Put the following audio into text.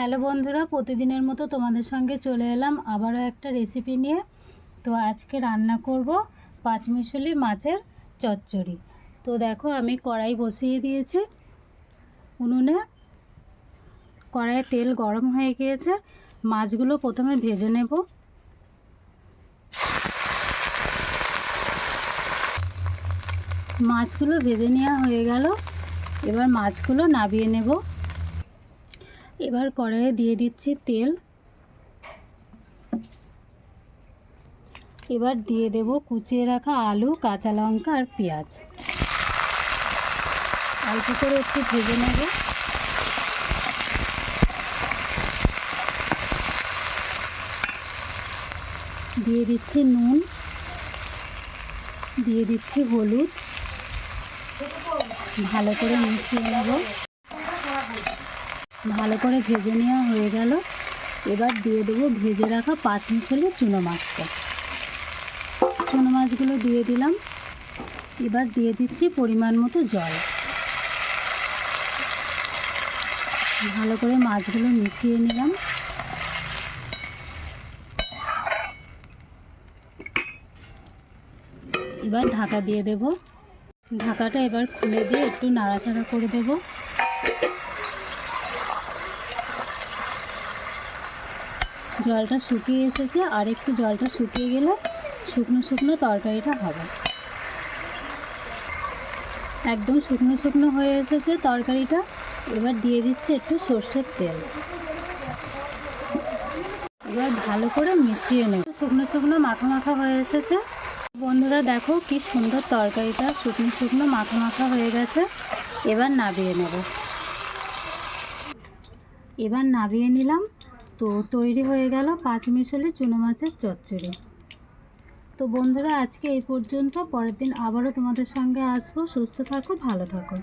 Hello বন্ধুরা, প্রতিদিনের মতো তোমাদের সঙ্গে চলে এলাম আবারও একটা রেসিপি নিয়ে। তো আজকে রান্না করব পাঁচমিশালি মাছের চচ্চড়ি। তো দেখো আমি কড়াই বসিয়ে দিয়েছি। উনুনে কড়াইয়ে তেল গরম হয়ে গিয়েছে। মাছগুলো প্রথমে ভেজে নেব। মাছগুলো ভেজে নেওয়া হয়ে গেল। এবার মাছগুলো নাবিয়ে নেব। এবার কড়াইয়ে দিয়ে দিচ্ছি তেল। এবার দিয়ে দেব কুচিয়ে রাখা আলু, কাঁচা লঙ্কা আর পেঁয়াজ। অল্প করে একটু ভেজে নেব। দিয়ে দিচ্ছি নুন। দিয়ে দিচ্ছি হলুদ। ভালো করে মিশিয়ে নেব। ভালো করে ভেজে নেওয়া হয়ে গেল। এবার দিয়ে দেবো ভেজে রাখা পাঁচ মিশালি চুনো মাছটা। চুনো মাছগুলো দিয়ে দিলাম। এবার দিয়ে দিচ্ছি পরিমাণ মতো জল। ভালো করে মাছগুলো মিশিয়ে নিলাম। এবার ঢাকা দিয়ে দেব। ঢাকাটা এবার খুলে দিয়ে একটু নাড়াচাড়া করে দেবো। জলটা শুকিয়ে এসেছে আর একটু জলটা শুকিয়ে গেলে শুকনো শুকনো তরকারিটা হবে। একদম শুকনো শুকনো হয়ে এসেছে তরকারিটা। এবার দিয়ে দিচ্ছে একটু সর্ষের তেল। এবার ভালো করে মিশিয়ে নেব। শুকনো শুকনো মাখা মাখা হয়ে এসেছে। বন্ধুরা দেখো কি সুন্দর তরকারিটা শুকনো শুকনো মাখা মাখা হয়ে গেছে। এবার নাবিয়ে নেব। এবার নাবিয়ে নিলাম। তো তৈরি হয়ে গেল পাঁচ মিশালি চুনো মাছের চচ্চড়ি। তো বন্ধুরা, আজকে এই পর্যন্ত। পরের দিন আবারও তোমাদের সঙ্গে আসব। সুস্থ থাকো, ভালো থাকো।